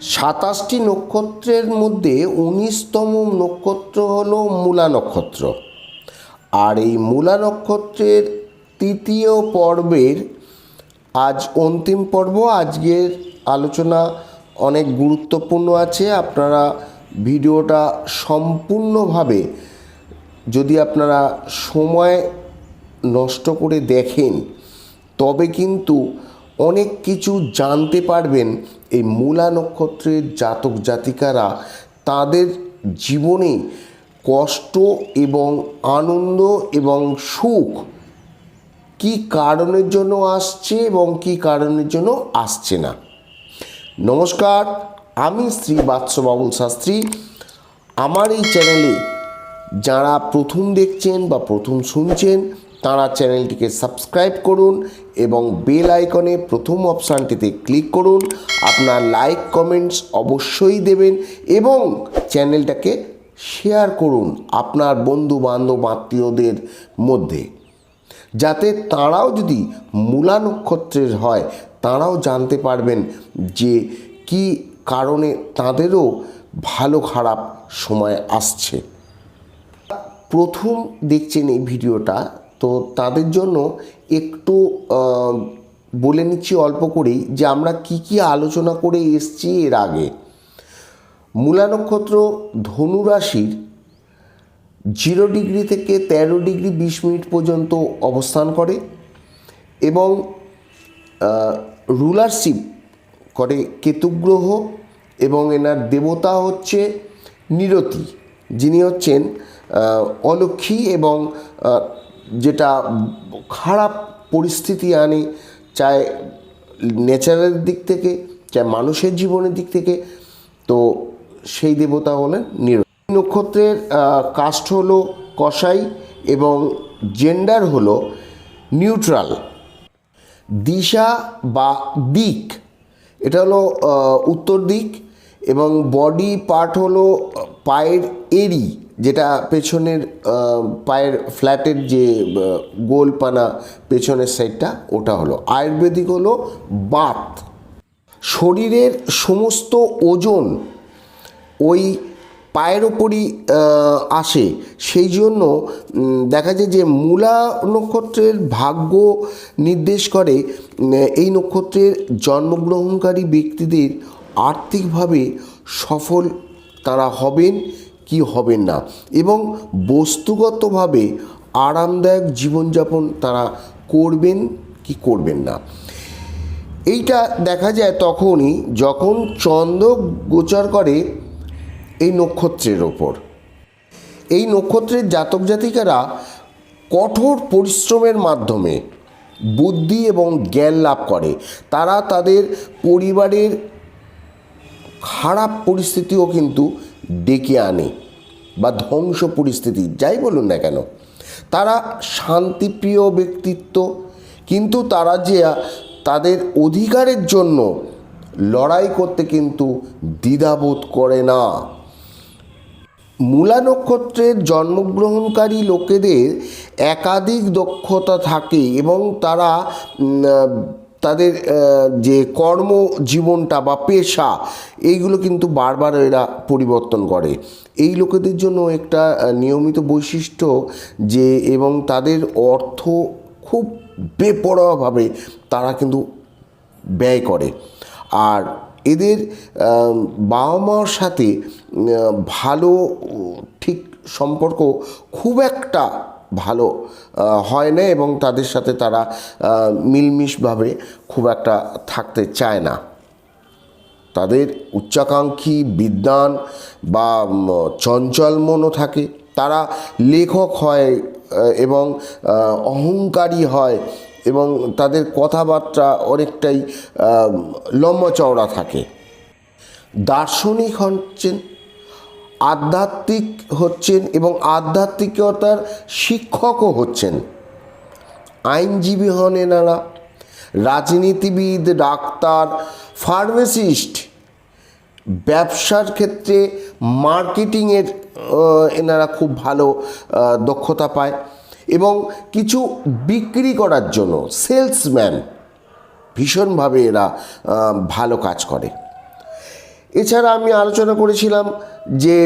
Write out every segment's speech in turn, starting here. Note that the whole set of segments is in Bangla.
সাতাশটি নক্ষত্রের মধ্যে উনিশতম নক্ষত্র হল মূলা নক্ষত্র। আর এই মূলা নক্ষত্রের তৃতীয় পর্বের আজ অন্তিম পর্ব। আজকের আলোচনা অনেক গুরুত্বপূর্ণ আছে। আপনারা ভিডিওটা সম্পূর্ণভাবে যদি আপনারা সময় নষ্ট করে দেখেন, তবে কিন্তু অনেক কিছু জানতে পারবেন এই মূলা নক্ষত্রের জাতক জাতিকারা তাদের জীবনে কষ্ট এবং আনন্দ এবং সুখ কি কারণের জন্য আসছে এবং কি কারণের জন্য আসছে না। নমস্কার, আমি শ্রী বাৎস বাবুল শাস্ত্রী। আমার এই চ্যানেলে যারা প্রথম দেখছেন বা প্রথম শুনছেন তারা চ্যানেলটিকে সাবস্ক্রাইব করুন এবং বেল আইকনে প্রথম অপশানটিতে ক্লিক করুন। আপনার লাইক, কমেন্টস অবশ্যই দেবেন এবং চ্যানেলটাকে শেয়ার করুন আপনার বন্ধু বান্ধব আত্মীয়দের মধ্যে। যাতে তারাও যদি মূলা নক্ষত্রের হয়, তারাও জানতে পারবেন যে কি কারণে তাদেরও ভালো খারাপ সময় আসছে। প্রথম দেখছেন এই ভিডিওটা তো তাদের জন্য একটু বলে নিচ্ছি অল্প করেই যে আমরা কি কি আলোচনা করে এসছি এর আগে। মূলা নক্ষত্র ধনুরাশির জিরো ডিগ্রি থেকে তেরো ডিগ্রি বিশ মিনিট পর্যন্ত অবস্থান করে এবং রুলারশিপ করে কেতুগ্রহ এবং এনার দেবতা হচ্ছে নিরতি, যিনি হচ্ছেন অলক্ষী এবং যেটা খারাপ পরিস্থিতি আনে, চায় নেচারের দিক থেকে, চায় মানুষের জীবনের দিক থেকে, তো সেই দেবতা হলেন নিরতি নক্ষত্রের কাস্ট হলো কসাই এবং জেন্ডার হলো নিউট্রাল। দিশা বা দিক, এটা হলো উত্তর দিক এবং বডি পার্ট হলো পায়ের এরি যেটা পেছনের পায়ের ফ্ল্যাটের যে গোলপানা পেছনের সাইডটা ওটা হলো। আয়ুর্বেদিক হলো বাত। শরীরের সমস্ত ওজন ওই পায়ের ওপরই আসে। সেই জন্য দেখা যায় যে মূলা নক্ষত্রের ভাগ্য নির্দেশ করে এই নক্ষত্রের জন্মগ্রহণকারী ব্যক্তিদের আর্থিকভাবে সফল তারা হবেন। কি হবেন না। এবং বস্তুগতভাবে আরামদায়ক জীবনযাপন তারা করবেন কি করবেন না। এইটা দেখা যায় তখনই যখন চন্দ্র গোচর করে এই নক্ষত্রের ওপর। এই নক্ষত্রের জাতক জাতিকারা কঠোর পরিশ্রমের মাধ্যমে বুদ্ধি এবং জ্ঞান লাভ করে। তারা তাদের পরিবারের খারাপ পরিস্থিতিও কিন্তু ডেকে আনে বা ধ্বংস পরিস্থিতি, যাই বলুন না কেন। তারা শান্তিপ্রিয় ব্যক্তিত্ব, কিন্তু তারা যে তাদের অধিকারের জন্য লড়াই করতে কিন্তু দ্বিধাবোধ করে না। মূলা নক্ষত্রের জন্মগ্রহণকারী লোকেদের একাধিক দক্ষতা থাকে এবং তারা তাদের যে কর্ম জীবনটা বা পেশা, এইগুলো কিন্তু বারবার এরা পরিবর্তন করে। এই লোকেদের জন্য একটা নিয়মিত বৈশিষ্ট্য যে, এবং তাদের অর্থ খুব বেপরোয়াভাবে তারা কিন্তু ব্যয় করে। আর এদের বাবা মার সাথে ভালো ঠিক সম্পর্ক খুব একটা ভালো হয় না এবং তাদের সাথে তারা মিলমিশভাবে খুব একটা থাকতে চায় না। তাদের উচ্চাকাঙ্ক্ষী, বিদ্বান বা চঞ্চল মনও থাকে। তারা লেখক হয় এবং অহংকারী হয় এবং তাদের কথাবার্তা অনেকটাই লম্বা চওড়া থাকে। দার্শনিক হচ্ছেন আধ্যাত্মিক হচ্ছেন এবং আধ্যাত্মিকতার শিক্ষকও হচ্ছেন। আইনজীবী হন এনারা, রাজনীতিবিদ, ডাক্তার, ফার্মাসিস্ট, ব্যবসার ক্ষেত্রে মার্কেটিংয়ের এনারা খুব ভালো দক্ষতা পায় এবং কিছু বিক্রি করার জন্য সেলসম্যান ভীষণভাবে এরা ভালো কাজ করে। এছাড়া আমি আলোচনা করেছিলাম যে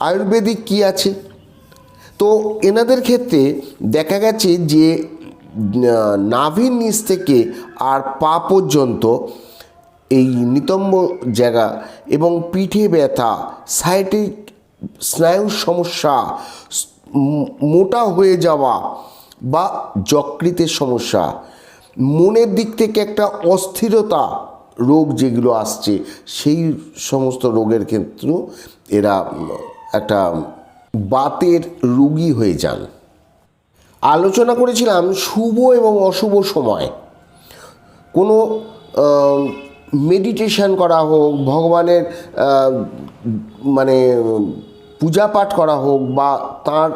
আয়ুর্বেদিক কি আছে? তো এনাদের ক্ষেত্রে দেখা গেছে যে নাভির নিচ থেকে আর পা পর্যন্ত এই নিতম্ব জায়গা এবং পিঠে ব্যথা সাইটিক স্নায়ুর সমস্যা মোটা হয়ে যাওয়া বা যকৃতের সমস্যা, মনের দিক থেকে একটা অস্থিরতা রোগ যেগুলো আসছে, সেই সমস্ত রোগের ক্ষেত্রেও এরা একটা বাতের রোগী হয়ে যান। আলোচনা করেছিলাম শুভ এবং অশুভ সময়। কোনো মেডিটেশন করা হোক, ভগবানের মানে পূজা পাঠ করা হোক বা তার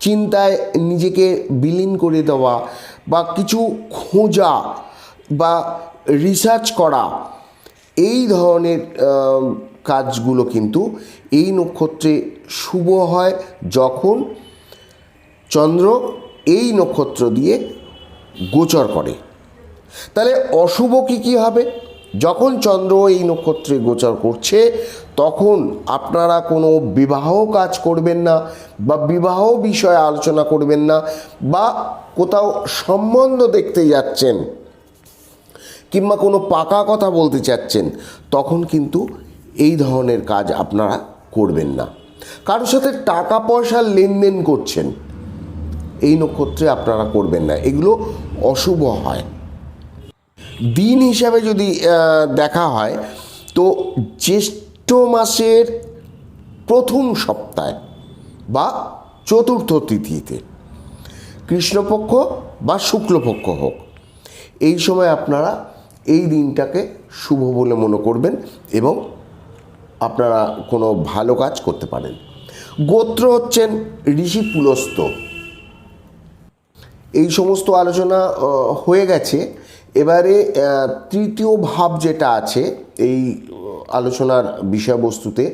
চিন্তায় নিজেকে বিলীন করে দেওয়া বা কিছু খোঁজা বা রিসার্চ করা, এই ধরনের কাজগুলো কিন্তু এই নক্ষত্রে শুভ হয় যখন চন্দ্র এই নক্ষত্র দিয়ে গোচর করে। তাহলে অশুভ কী কী হবে? যখন চন্দ্র এই নক্ষত্রে গোচর করছে, তখন আপনারা কোনো বিবাহ কাজ করবেন না বা বিবাহ বিষয়ে আলোচনা করবেন না বা কোথাও সম্বন্ধ দেখতে যাচ্ছেন। কিংবা কোনো পাকা কথা বলতে চাচ্ছেন, তখন কিন্তু এই ধরনের কাজ আপনারা করবেন না। কারোর সাথে টাকা পয়সার লেনদেন করছেন, এই নক্ষত্রে আপনারা করবেন না। এগুলো অশুভ হয়। দিন হিসাবে যদি দেখা হয়, তো জ্যৈষ্ঠ মাসের প্রথম সপ্তাহে বা চতুর্থ তিথিতে, কৃষ্ণপক্ষ বা শুক্লপক্ষ হোক, এই সময় আপনারা এই দিনটাকে শুভ বলে মনে করবেন এবং আপনারা কোনো ভালো কাজ করতে পারেন। গোত্র হচ্ছেন ঋষি পুলস্ত। এই সমস্ত আলোচনা হয়ে গেছে। এবারে তৃতীয় ভাব যেটা আছে এই আলোচনার বিষয়বস্তুতে,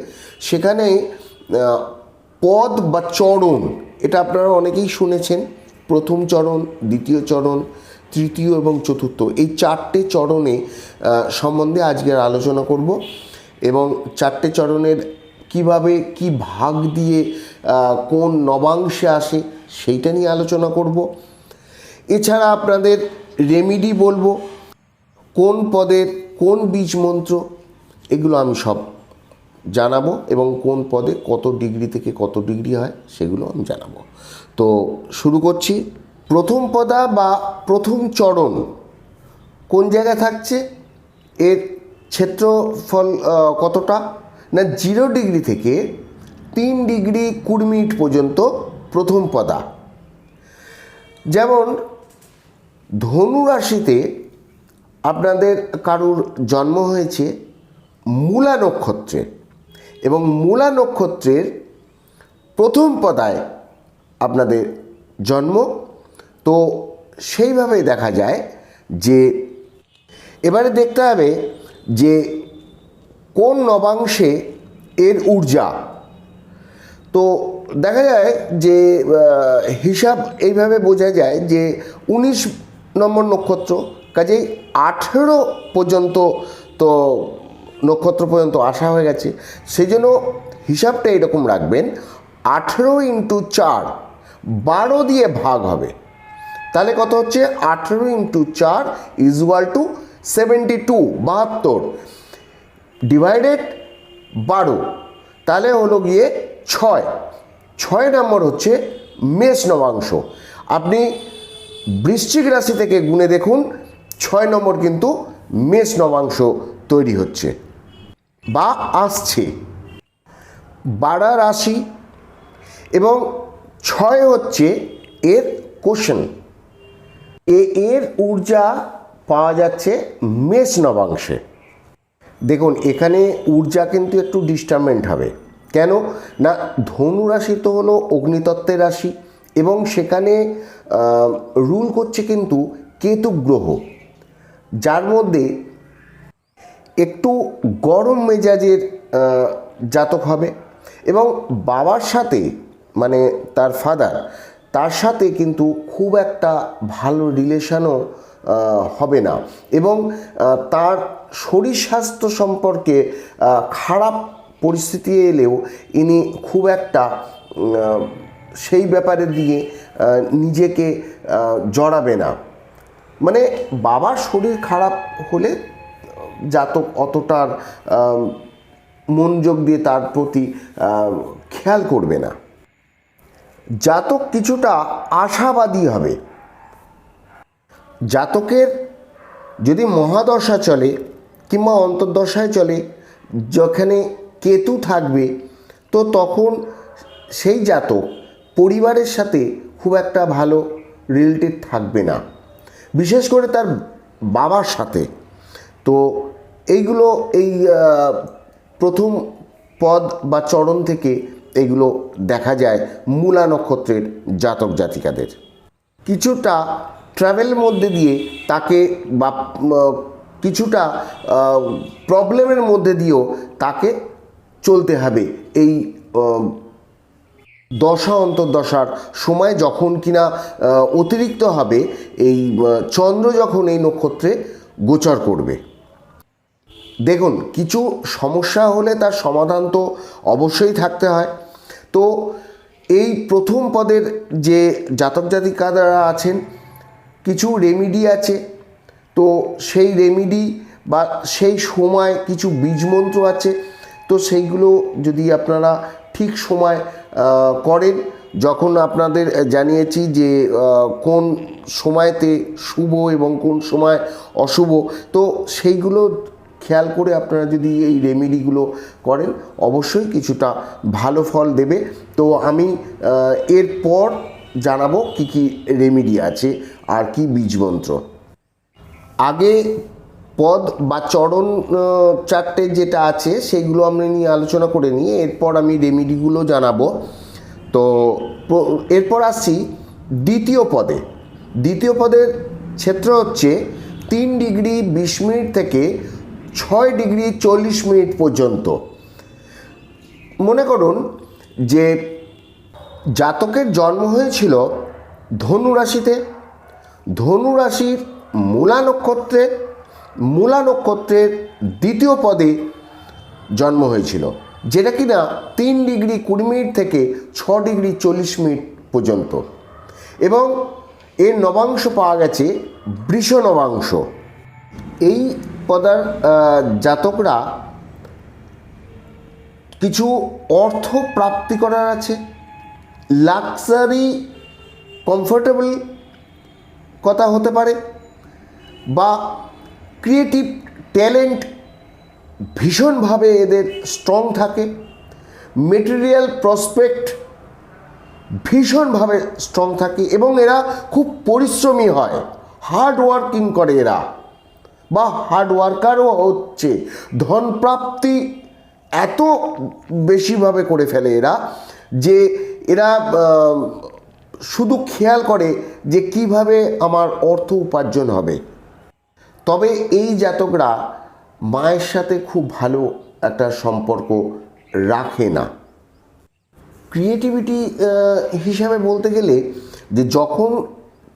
সেখানে পদ বা চরণ, এটা আপনারা অনেকেই শুনেছেন। প্রথম চরণ, দ্বিতীয় চরণ তৃতীয় এবং চতুর্থ। এই চারটে চরণে সম্বন্ধে আজকের আলোচনা করব এবং চারটে চরণের কীভাবে, কি ভাগ দিয়ে কোন নবাংশে আসে সেইটা নিয়ে আলোচনা করব। এছাড়া আপনাদের রেমিডি বলব, কোন পদের কোন বীজ মন্ত্র, এগুলো আমি সব জানাব এবং কোন পদে কত ডিগ্রি থেকে কত ডিগ্রি হয় সেগুলো আমি জানাব। তো শুরু করছি। প্রথম পদা বা প্রথম চরণ কোন জায়গায় থাকছে? এর ক্ষেত্রফল কতটা? না জিরো ডিগ্রি থেকে তিন ডিগ্রি কুড়ি মিনিট পর্যন্ত প্রথম পদা। যেমন, ধনু রাশিতে আপনাদের কারুর জন্ম হয়েছে মূলা নক্ষত্রে এবং মূলা নক্ষত্রের প্রথম পদায় আপনাদের জন্ম তো সেইভাবেই দেখা যায় যে এবারে দেখতে হবে যে কোন নবাংশে এর ঊর্জা। তো দেখা যায় যে হিসাব এইভাবে বোঝা যায় যে উনিশ নম্বর নক্ষত্র, কাজেই আঠেরো পর্যন্ত তো নক্ষত্র পর্যন্ত আসা হয়ে গেছে। সেই জন্য হিসাবটা এরকম রাখবেন, আঠেরো ইন্টু চার, বারো দিয়ে ভাগ হবে। তাহলে কত হচ্ছে? আঠেরো ইন্টু চার ইজুয়াল টু সেভেন্টি টু বাহাত্তর। ডিভাইডেড বারো। তাহলে হলো গিয়ে ছয়। ছয় নম্বর হচ্ছে মেষ নবাংশ। আপনি বৃশ্চিক রাশি থেকে গুণে দেখুন, ছয় নম্বর কিন্তু মেষ নবাংশ তৈরি হচ্ছে। বা আসছে। বাড়া রাশি এবং ছয় হচ্ছে এর কোশ্চেন এ এর ঊর্জা পাওয়া যাচ্ছে মেষ নবাংশে। দেখুন, এখানে ঊর্জা কিন্তু একটু ডিস্টার্বমেন্ট হবে। কেন? না, ধনু রাশি তো হলো অগ্নিতত্ত্বের রাশি এবং সেখানে রুল করছে কিন্তু কেতু গ্রহ। যার মধ্যে একটু গরম মেজাজের জাতক হবে এবং বাবার সাথে মানে তার ফাদার তার সাথে কিন্তু খুব একটা ভালো রিলেশনও হবে না। এবং তার শরীর স্বাস্থ্য সম্পর্কে খারাপ পরিস্থিতি এলেও ইনি খুব একটা সেই ব্যাপারে দিয়ে নিজেকে জড়াবে না। মানে বাবার শরীর খারাপ হলে, জাতক অতটার মনোযোগ দিয়ে তার প্রতি খেয়াল করবে না। জাতক কিছুটা আশাবাদী হবে। জাতকের যদি মহাদশা চলে কিংবা অন্তর্দশায় চলে যেখানে কেতু থাকবে, তো তখন সেই জাতক পরিবারের সাথে খুব একটা ভালো রিলেটেড থাকবে না। বিশেষ করে তার বাবার সাথে। তো এইগুলো এই প্রথম পদ বা চরণ থেকে এগুলো দেখা যায় মূলা নক্ষত্রের জাতক জাতিকাদের। কিছুটা ট্রাভেলের মধ্যে দিয়ে তাকে বা কিছুটা প্রবলেমের মধ্যে দিয়েও তাকে চলতে হবে এই দশা অন্তর্দশার সময় যখন কিনা অতিরিক্ত হবে এই চন্দ্র যখন এই নক্ষত্রে গোচর করবে। দেখুন, কিছু সমস্যা হলে তার সমাধান তো অবশ্যই থাকতে হয়। তো এই প্রথম পদের যে জাতক জাতিকারা আছেন, কিছু রেমিডি আছে। তো সেই রেমিডি বা সেই সময় কিছু বীজমন্ত্র আছে। তো সেইগুলো যদি আপনারা ঠিক সময় করেন, যখন আপনাদের জানিয়েছি যে কোন সময়তে শুভ এবং কোন সময় অশুভ, তো সেইগুলো খেয়াল করে আপনারা যদি এই রেমেডিগুলো করেন, অবশ্যই কিছুটা ভালো ফল দেবে। তো আমি এরপর জানাব কি কি রেমেডি আছে আর কি বীজমন্ত্র আগে পদ বা চরণ চারটে যেটা আছে সেগুলো আমরা নিয়ে আলোচনা করে নিয়ে এরপর আমি রেমেডিগুলো জানাব। তো এরপর আসছি দ্বিতীয় পদে। দ্বিতীয় পদের ক্ষেত্র হচ্ছে তিন ডিগ্রি বিশ মিনিট থেকে ছয় ডিগ্রি চল্লিশ মিনিট পর্যন্ত। মনে করুন যে জাতকের জন্ম হয়েছিল ধনু রাশিতে। ধনু রাশির মূলা নক্ষত্রের মূলা নক্ষত্রের দ্বিতীয় পদে জন্ম হয়েছিল, যেটা কিনা তিন ডিগ্রি কুড়ি মিনিট থেকে ছ ডিগ্রি চল্লিশ মিনিট পর্যন্ত। এবং এর নবাংশ পাওয়া গেছে বৃষ নবাংশ। এই পদার জাতকরা কিছু অর্থ প্রাপ্তি করার আছে। লাক্সারি কমফোর্টেবল কথা হতে পারে বা ক্রিয়েটিভ ট্যালেন্ট ভীষণভাবে এদের স্ট্রং থাকে। মেটেরিয়াল প্রসপেক্ট ভীষণভাবে স্ট্রং থাকে এবং এরা খুব পরিশ্রমী হয়। হার্ড ওয়ার্কিং করে এরা। বা হার্ড ওয়ার্কারও হচ্ছে। ধনপ্রাপ্তি এত বেশিভাবে করে ফেলে এরা যে এরা শুধু খেয়াল করে যে কীভাবে আমার অর্থ উপার্জন হবে। তবে এই জাতকরা মায়ের সাথে খুব ভালো একটা সম্পর্ক রাখে না। ক্রিয়েটিভিটি হিসাবে বলতে গেলে যে যখন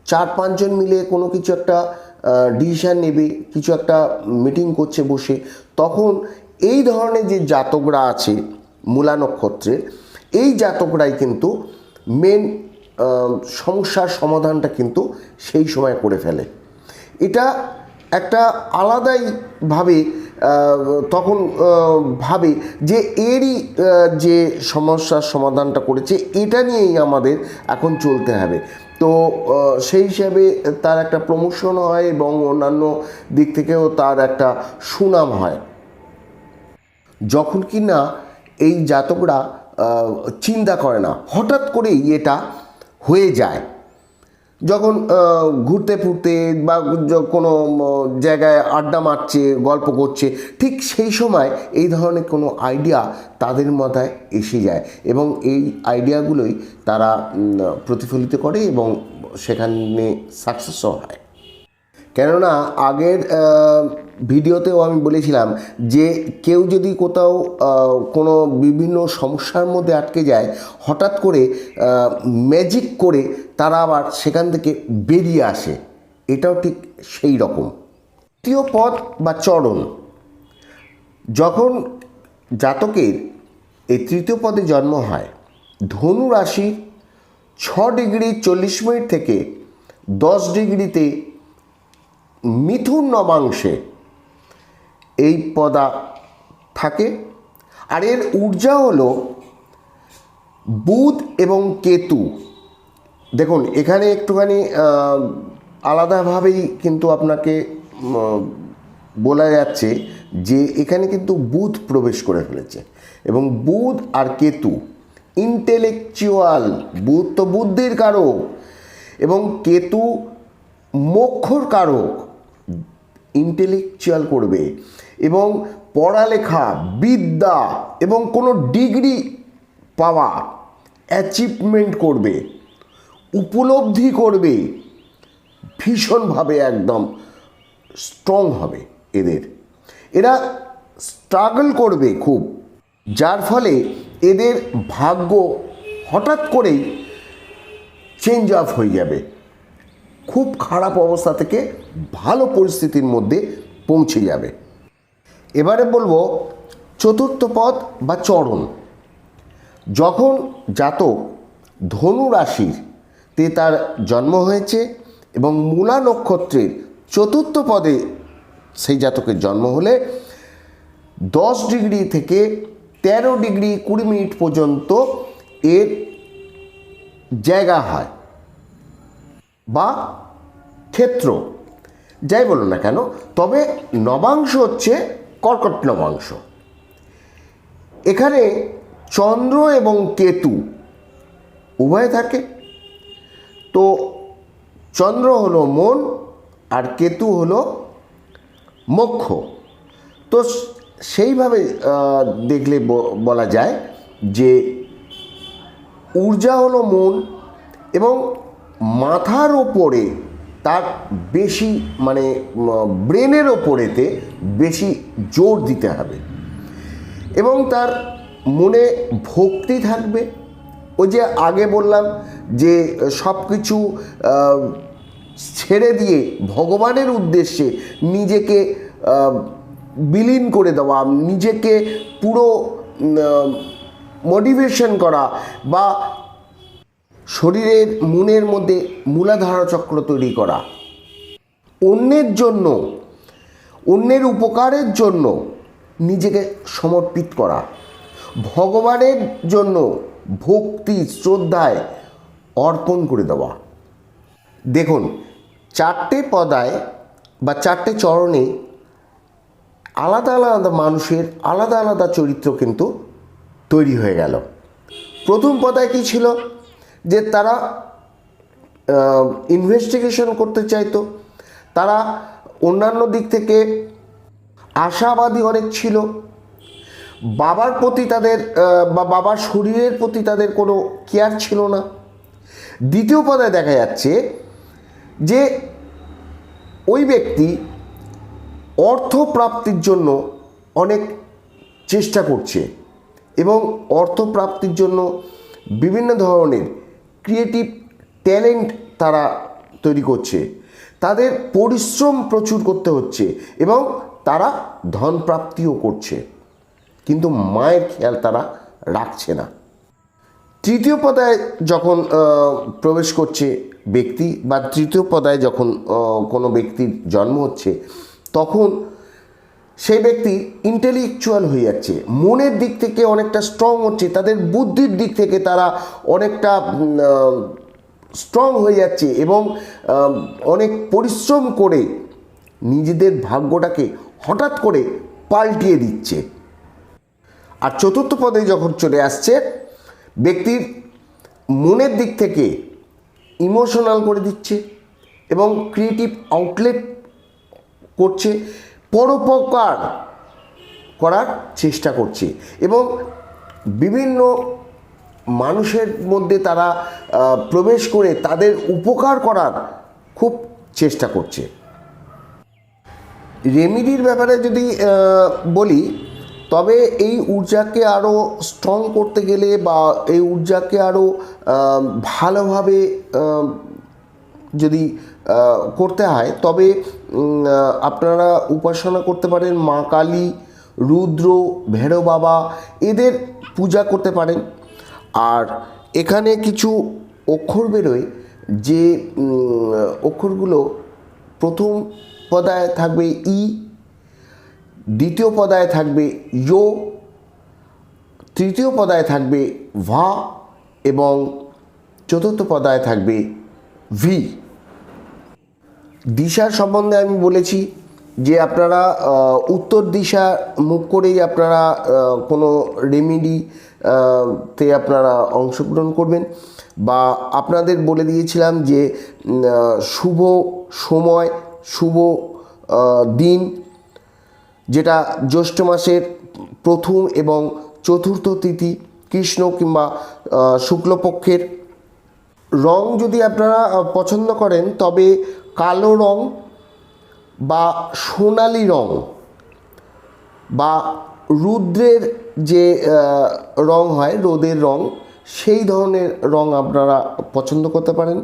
চার পাঁচজন মিলে কোনো কিছু একটা ডিসিশান নেবে, কিছু একটা মিটিং করছে বসে, তখন এই ধরনের যে জাতকরা আছে মূলা নক্ষত্রের এই জাতকরাই কিন্তু মেন সমস্যার সমাধানটা কিন্তু সেই সময় করে ফেলে। এটা একটা আলাদাইভাবে তখন ভাবে যে এরই যে সমস্যার সমাধানটা করেছে, এটা নিয়েই আমাদের এখন চলতে হবে। তো সেই হিসাবে তার একটা প্রমোশন হয় এবং অন্যান্য দিক থেকেও তার একটা সুনাম হয়। যখন কি না এই জাতকরা চিন্তা করে না, হঠাৎ করেই এটা হয়ে যায়। যখন ঘুরতে ফুরতে বা কোনো জায়গায় আড্ডা মারছে, গল্প করছে, ঠিক সেই সময় এই ধরনের কোনো আইডিয়া তাদের মাথায় এসে যায় এবং এই আইডিয়াগুলোই তারা প্রতিফলিত করে এবং সেখানে সাকসেসও হয়। কেননা আগের ভিডিওতেও আমি বলেছিলাম যে কেউ যদি কোথাও কোনো বিভিন্ন সমস্যার মধ্যে আটকে যায়, হঠাৎ করে ম্যাজিক করে তারা আবার সেখান থেকে বেরিয়ে আসে। এটাও ঠিক সেই রকম। তৃতীয় পদ বা চরণ। যখন জাতকের এই তৃতীয় পদে জন্ম হয়, ধনু রাশি ছ ডিগ্রি চল্লিশ মিনিট থেকে দশ ডিগ্রিতে মিথুন নবাংশে এই পদা থাকে। আর এর ঊর্জা হলো বুধ এবং কেতু। দেখুন, এখানে একটুখানি আলাদাভাবেই কিন্তু আপনাকে বলা যাচ্ছে যে এখানে কিন্তু বুধ প্রবেশ করে ফেলেছে। এবং বুধ আর কেতু ইন্টেলেকচুয়াল বুধ তো বুদ্ধির কারক, এবং কেতু মোক্ষর কারক ইন্টেলেকচুয়াল করবে। এবং পড়ালেখা, বিদ্যা, এবং কোনো ডিগ্রি পাওয়া অ্যাচিভমেন্ট করবে। উপলব্ধি করবে, ভীষণভাবে একদম স্ট্রং হবে এদের। এরা স্ট্রাগল করবে খুব, যার ফলে এদের ভাগ্য হঠাৎ করেই চেঞ্জ অফ হয়ে যাবে। খুব খারাপ অবস্থা থেকে ভালো পরিস্থিতির মধ্যে পৌঁছে যাবে। এবারে বলব চতুর্থ পদ বা চরণ। যখন জাতক ধনু রাশির তে তার জন্ম হয়েছে এবং মূলা নক্ষত্রের চতুর্থ পদে সেই জাতকের জন্ম হলে দশ ডিগ্রি থেকে তেরো ডিগ্রি কুড়ি মিনিট পর্যন্ত এর জায়গা হয় বা ক্ষেত্র। যাই বলুন না কেন, তবে নবাংশ হচ্ছে কর্কট নবাংশ। এখানে চন্দ্র এবং কেতু উভয় থাকে। তো চন্দ্র হলো মন আর কেতু হলো মোক্ষ। তো সেইভাবে দেখলে বলা যায় যে ঊর্জা হলো মন এবং মাথার ওপরে তার বেশি মানে ব্রেনের ওপরেতে বেশি জোর দিতে হবে এবং তার মনে ভক্তি থাকবে। ওই যে আগে বললাম যে সব কিছু ছেড়ে দিয়ে ভগবানের উদ্দেশ্যে নিজেকে বিলীন করে দেওয়া, নিজেকে পুরো মোটিভেশন করা বা শরীরের, মনের মধ্যে মূলাধারা চক্র তৈরি করা। অন্যের জন্য, অন্যের উপকারের জন্য নিজেকে সমর্পিত করা। ভগবানের জন্য ভক্তি শ্রদ্ধায় অর্পণ করে দেওয়া। দেখুন, চারটে পদায় বা চারটে চরণে আলাদা আলাদা মানুষের আলাদা আলাদা চরিত্র কিন্তু তৈরি হয়ে গেল। প্রথম পদায় কী ছিল? যে তারা ইনভেস্টিগেশন করতে চাইতো। তারা অন্যান্য দিক থেকে আশাবাদী অনেক ছিল। বাবার প্রতি তাদের বা বাবার শরীরের প্রতি তাদের কোনো কেয়ার ছিল না। দ্বিতীয় পদায় দেখা যাচ্ছে যে ওই ব্যক্তি অর্থ প্রাপ্তির জন্য অনেক চেষ্টা করছে এবং অর্থ প্রাপ্তির জন্য বিভিন্ন ধরনের ক্রিয়েটিভ ট্যালেন্ট তারা তৈরি করছে। তাদের পরিশ্রম প্রচুর করতে হচ্ছে এবং তারা ধন প্রাপ্তিও করছে। কিন্তু মায়ের খেয়াল তারা রাখছে না। তৃতীয় পদায় যখন প্রবেশ করছে ব্যক্তি বা তৃতীয় পদায় যখন কোনো ব্যক্তির জন্ম হচ্ছে, তখন সেই ব্যক্তি ইন্টেলেকচুয়াল হয়ে যাচ্ছে। মনের দিক থেকে অনেকটা স্ট্রং হচ্ছে, তাদের বুদ্ধির দিক থেকে তারা অনেকটা স্ট্রং হয়ে যাচ্ছে এবং অনেক পরিশ্রম করে নিজেদের ভাগ্যটাকে হঠাৎ করে পাল্টিয়ে দিচ্ছে। আর চতুর্থ পদে যখন চলে আসছে, ব্যক্তির মনের দিক থেকে ইমোশনাল করে দিচ্ছে এবং ক্রিয়েটিভ আউটলেট করছে, পরোপকার করার চেষ্টা করছে এবং বিভিন্ন মানুষের মধ্যে তারা প্রবেশ করে তাদের উপকার করার খুব চেষ্টা করছে। রেমিডির ব্যাপারে যদি বলি তবে এই ঊর্জাকে আরও স্ট্রং করতে গেলে বা এই ঊর্জাকে আরও ভালোভাবে যদি করতে হয়, তবে আপনারা উপাসনা করতে পারেন। মা কালী, রুদ্র ভেরো বাবা এদের পূজা করতে পারেন। আর এখানে কিছু অক্ষর বেরোয় যে অক্ষরগুলো প্রথম পদায় থাকবে ই দ্বিতীয় পদায় থাকবে ইয়ো, তৃতীয় পদায় থাকবে ভা এবং চতুর্থ পদায় থাকবে ভি। দিশার সম্বন্ধে আমি বলেছি যে আপনারা উত্তর দিশা মুখ করেই আপনারা কোনো রেমেডি তে আপনারা অংশগ্রহণ করবেন বা আপনাদের বলে দিয়েছিলাম যে শুভ সময়, শুভ দিন যেটা জ্যৈষ্ঠ মাসের প্রথম এবং চতুর্থ তিথি, কৃষ্ণ কিংবা শুক্লপক্ষের। রং যদি আপনারা পছন্দ করেন, তবে কালো রং বা সোনালি রং বা রুদ্রের যে রং হয়, রোদের রং, সেই ধরনের রং আপনারা পছন্দ করতে পারেন।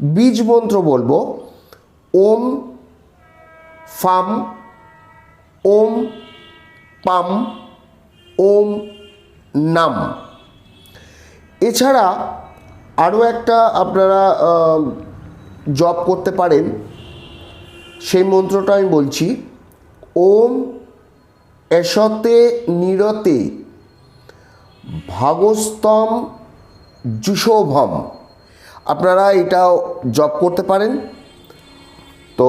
বীজ মন্ত্র বলব, ওম ফাম ওম পাম, ওম নাম। এছাড়া আরও একটা আপনারা জব করতে পারেন। সেই মন্ত্রটা আমি বলছি, ওম এসতে নিরতে ভাগস্তম জুশোভম আপনারা এটাও জব করতে পারেন। তো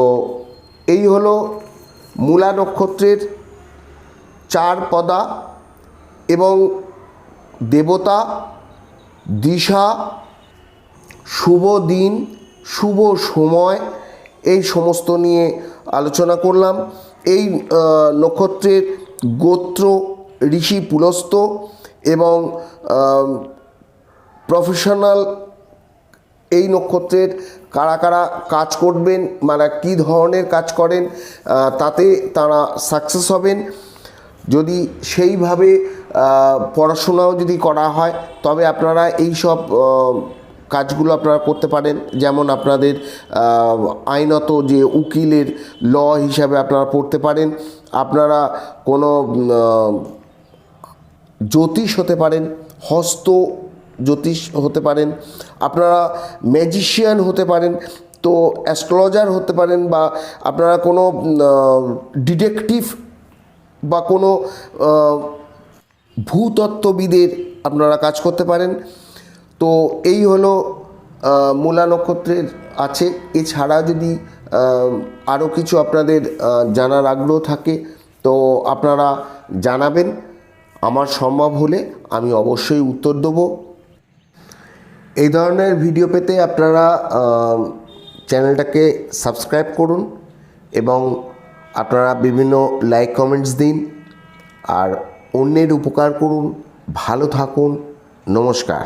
এই হলো মূলা নক্ষত্রের চার পদা এবং দেবতা, দিশা, শুভ দিন, শুভ সময়, এই সমস্ত নিয়ে আলোচনা করলাম। এই নক্ষত্রের গোত্র ঋষি পুলস্ত এবং প্রফেশনাল এই নক্ষত্রের কারা কারা কাজ করবেন মানে কী ধরনের কাজ করেন তাতে তারা সাকসেস হবেন। যদি সেইভাবে পড়াশোনাও যদি করা হয়, তবে আপনারা এই সব কাজগুলো আপনারা করতে পারেন। যেমন আপনাদের আইনত যে উকিলের ল হিসাবে আপনারা পড়তে পারেন। আপনারা কোনো জ্যোতিষ হতে পারেন, হস্ত জ্যোতিষ হতে পারেন। আপনারা ম্যাজিশিয়ান হতে পারেন, তো অ্যাস্ট্রোলজার হতে পারেন বা আপনারা কোনো ডিটেকটিভ বা কোনো ভূতত্ত্ববিদের আপনারা কাজ করতে পারেন। তো এই হলো মূলা নক্ষত্রের আছে। এছাড়া যদি আরও কিছু আপনাদের জানার আগ্রহ থাকে, তো আপনারা জানাবেন। আমার সম্ভব হলে আমি অবশ্যই উত্তর দেবো। এই ধরনের ভিডিও পেতে আপনারা চ্যানেলটাকে সাবস্ক্রাইব করুন এবং আপনারা বিভিন্ন লাইক কমেন্টস দিন। আর অন্যের উপকার করুন। ভালো থাকুন। নমস্কার।